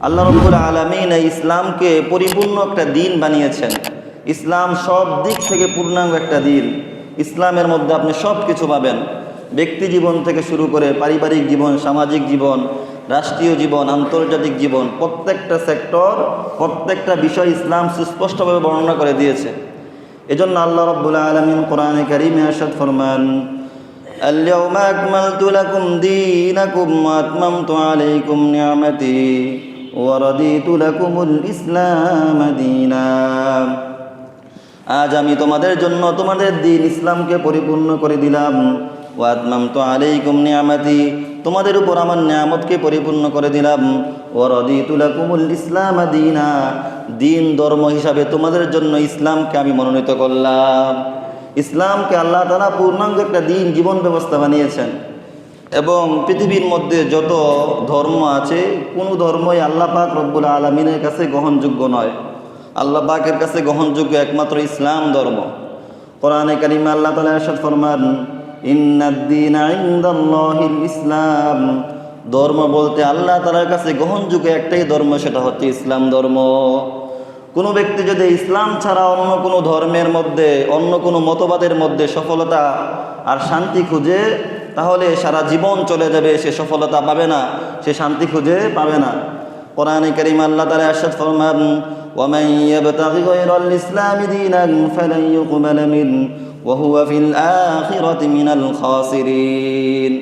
আল্লাহ রব্বুল আলমিন এই ইসলামকে পরিপূর্ণ একটা দিন বানিয়েছেন ইসলাম সব দিক থেকে পূর্ণাঙ্গ একটা দিন ইসলামের মধ্যে আপনি সব কিছু পাবেন ব্যক্তি জীবন থেকে শুরু করে পারিবারিক জীবন সামাজিক জীবন রাষ্ট্রীয় জীবন আন্তর্জাতিক জীবন প্রত্যেকটা সেক্টর প্রত্যেকটা বিষয় ইসলাম সুস্পষ্টভাবে বর্ণনা করে দিয়েছে এজন্য আল্লাহ রব্বুল আলমিন কোরআনে কারিমে আসাদ ফরমান اليوم أكملت لكم دينكم وأتممت عليكم نعمتي ওয়ারদিতু لكم الإسلام دينا আজ আমি তোমাদের জন্য তোমাদের দিন ইসলামকে পরিপূর্ণ করে দিলাম। ওয়াতমাম তো আলাইকুম নিয়ামাতি, তোমাদের উপর আমার নিয়ামতকে পরিপূর্ণ করে দিলাম। ওয়ারদিতু লাকুমুল ইসলাম দীনা, দিন ধর্ম হিসাবে তোমাদের জন্য ইসলামকে আমি মনোনীত করলাম। ইসলামকে আল্লাহ তালা পূর্ণাঙ্গ একটা দিন, জীবন ব্যবস্থা বানিয়েছেন। এবং পৃথিবীর মধ্যে যত ধর্ম আছে, কোনো ধর্মই আল্লাহ পাক রব্বুল আলমিনের কাছে গ্রহণযোগ্য নয়। আল্লাহ পাকের কাছে গ্রহণযোগ্য একমাত্র ইসলাম ধর্ম। কোরআনে কারিমে আল্লাহ তালা এরশাদ ফরমান ইসলাম। ধর্ম বলতে আল্লাহ তালার কাছে গ্রহণযোগ্য একটাই ধর্ম, সেটা হচ্ছে ইসলাম ধর্ম। কোনো ব্যক্তি যদি ইসলাম ছাড়া অন্য কোনো ধর্মের মধ্যে, অন্য কোনো মতবাদের মধ্যে সফলতা আর শান্তি খুঁজে তাহলে সারা জীবন চলে যাবে সে সফলতা পাবে না সে শান্তি খুঁজে পাবে না কোরআনে করিম আল্লাহ তালা আরশাদ ফরমান ومن يبتغي غير الإسلام دينا فلن يقبل منه وهو في الآخرة من الخاسرين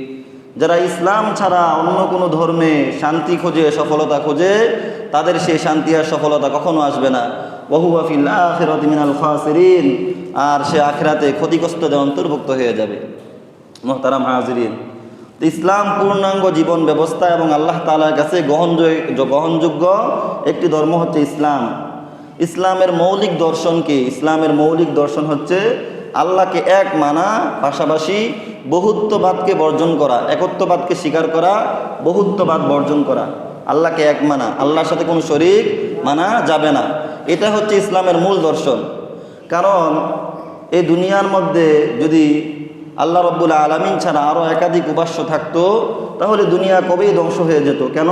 যারা ইসলাম ছাড়া অন্য কোনো ধর্মে শান্তি খোঁজে সফলতা খোঁজে তাদের সেই শান্তি আর সফলতা কখনো আসবে না বহু আফিল আখিরাত মিনাল খাসিরিন আর সে আখিরাতে ক্ষতিগ্রস্তদের অন্তর্ভুক্ত হয়ে যাবে মোহতারাম হাজরিন। ইসলাম পূর্ণাঙ্গ জীবন ব্যবস্থা এবং আল্লাহ তালার কাছে গ্রহণযোগ্য গ্রহণযোগ্য একটি ধর্ম হচ্ছে ইসলাম। ইসলামের মৌলিক দর্শন কি? ইসলামের মৌলিক দর্শন হচ্ছে আল্লাহকে এক মানা, পাশাপাশি বহুত্ববাদকে বর্জন করা, একত্ববাদকে স্বীকার করা, বহুত্ববাদ বর্জন করা। আল্লাহকে এক মানা, আল্লাহর সাথে কোনো শরিক মানা যাবে না। এটা হচ্ছে ইসলামের মূল দর্শন। কারণ এই দুনিয়ার মধ্যে যদি আল্লাহ রব্বুল আলমিন ছাড়া আরও একাধিক উপাস্য থাকতো, তাহলে দুনিয়া কবেই ধ্বংস হয়ে যেত? কেন?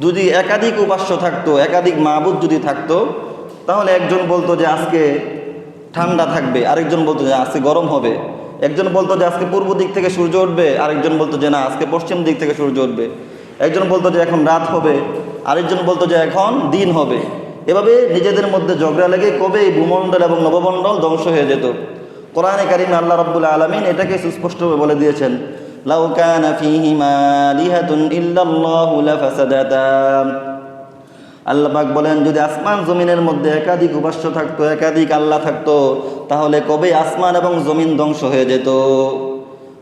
যদি একাধিক উপাস্য থাকতো, একাধিক মাহবুদ যদি থাকতো, তাহলে একজন বলতো যে আজকে ঠান্ডা থাকবে, আরেকজন বলতো যে আজকে গরম হবে। একজন বলতো যে আজকে পূর্ব দিক থেকে সূর্য উঠবে, আরেকজন বলতো যে না, আজকে পশ্চিম দিক থেকে সূর্য উঠবে। একজন বলতো যে এখন রাত হবে, আরেকজন বলতো যে এখন দিন হবে। এভাবে নিজেদের মধ্যে ঝগড়া লেগে কবে এই ভূমণ্ডল এবং নবমণ্ডল ধ্বংস হয়ে যেত। কোরআনে কারিমে আল্লাহ রব্বুল আলমিন এটাকে সুস্পষ্টভাবে বলে দিয়েছেন, লাউ কানা ফীহিমা লিহাতুন ইল্লাল্লাহু লাফাসাদাতা। আল্লাহ বলেন, যদি আসমান জমিনের মধ্যে একাধিক উপাস্য থাকতো, একাধিক আল্লাহ থাকতো, তাহলে কবে আসমান এবং জমিন ধ্বংস হয়ে যেত?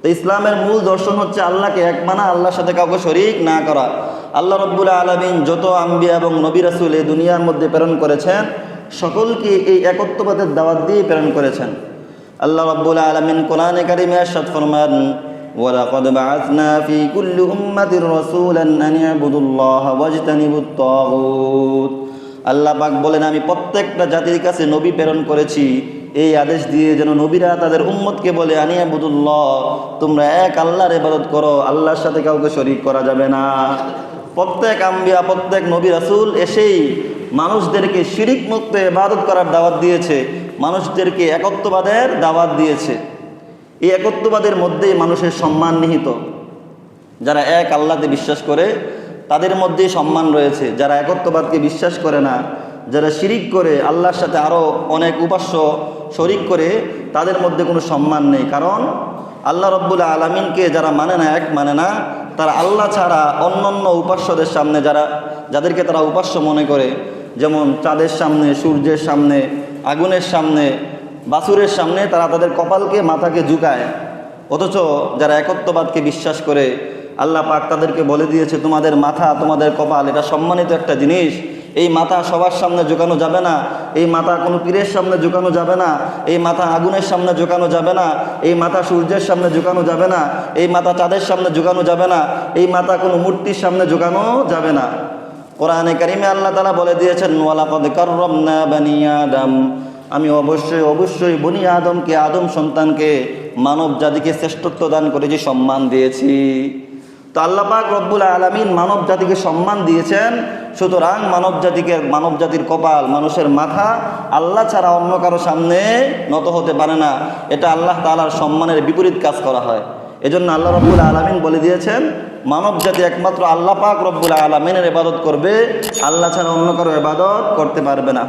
তো ইসলামের মূল দর্শন হচ্ছে আল্লাহকে এক মানা, আল্লাহর সাথে কাউকে শরিক না করা। আল্লাহ রব্বুল আলমিন যত আম্বিয়া এবং নবী রাসুল এই দুনিয়ার মধ্যে প্রেরণ করেছেন, সকলকে এই একত্ববাদের দাওয়াত দিয়ে প্রেরণ করেছেন। আল্লাহ রব্বুল আলমিন কোরআনে কারিমে আরশাদ ফরমান ولقد بعثنا في كل أمة رسولا أن يعبدوا الله واجتنبوا الطاغوت আল্লাহ পাক বলেন আমি প্রত্যেকটা জাতির কাছে নবী প্রেরণ করেছি এই আদেশ দিয়ে যেন নবীরা তাদের উম্মতকে বলে আনিয়া বুদুল্লাহ তোমরা এক আল্লাহর ইবাদত করো আল্লাহর সাথে কাউকে শরিক করা যাবে না প্রত্যেক আম্বিয়া প্রত্যেক নবী রাসূল এসেই মানুষদেরকে শিরিক মুক্ত ইবাদত করার দাওয়াত দিয়েছে মানুষদেরকে একত্ববাদের দাওয়াত দিয়েছে। এই একত্ববাদের মধ্যেই মানুষের সম্মান নিহিত। যারা এক আল্লাতে বিশ্বাস করে, তাদের মধ্যেই সম্মান রয়েছে। যারা একত্ববাদকে বিশ্বাস করে না, যারা শিরিক করে, আল্লাহর সাথে আরও অনেক উপাস্য শরিক করে, তাদের মধ্যে কোনো সম্মান নেই। কারণ আল্লাহ রব্বুল আলমিনকে যারা মানে না, এক মানে না, তারা আল্লাহ ছাড়া অন্য অন্য উপাস্যদের সামনে যারা, যাদেরকে তারা উপাস্য মনে করে, যেমন চাঁদের সামনে, সূর্যের সামনে আগুনের সামনে, বাসুরের সামনে তারা তাদের কপালকে, মাথাকে ঝুঁকায়। অথচ যারা একত্ববাদকে বিশ্বাস করে, আল্লাহ পাক তাদেরকে বলে দিয়েছে, তোমাদের মাথা, তোমাদের কপাল, এটা সম্মানিত একটা জিনিস। এই মাথা সবার সামনে ঝুঁকানো যাবে না। এই মাথা কোনো পীরের সামনে ঝুঁকানো যাবে না। এই মাথা আগুনের সামনে ঝুঁকানো যাবে না। এই মাথা সূর্যের সামনে ঝুঁকানো যাবে না। এই মাথা চাঁদের সামনে ঝুঁকানো যাবে না। এই মাথা কোনো মূর্তির সামনে ঝুঁকানো যাবে না। কোরআনে কারিমে আল্লাহ তালা বলে দিয়েছেন বানি আদম। আমি অবশ্যই অবশ্যই বনি আদমকে, আদম সন্তানকে মানব জাতিকে শ্রেষ্ঠত্ব দান করেছি সম্মান দিয়েছি। তো আল্লাহ পাক রব্বুল আলমিন মানব জাতিকে সম্মান দিয়েছেন। সুতরাং মানব জাতিকে মানব জাতির কপাল, মানুষের মাথা আল্লাহ ছাড়া অন্য কারও সামনে নত হতে পারে না। এটা আল্লাহ তালার সম্মানের বিপরীত কাজ করা হয়। এজন্য আল্লাহ রব্বুল আলমিন বলে দিয়েছেন, মানব জাতি একমাত্র আল্লাহ পাক রব্বুল আলমিনের এবাদত করবে, আল্লাহ ছাড়া অন্য কারও এবাদত করতে পারবে না।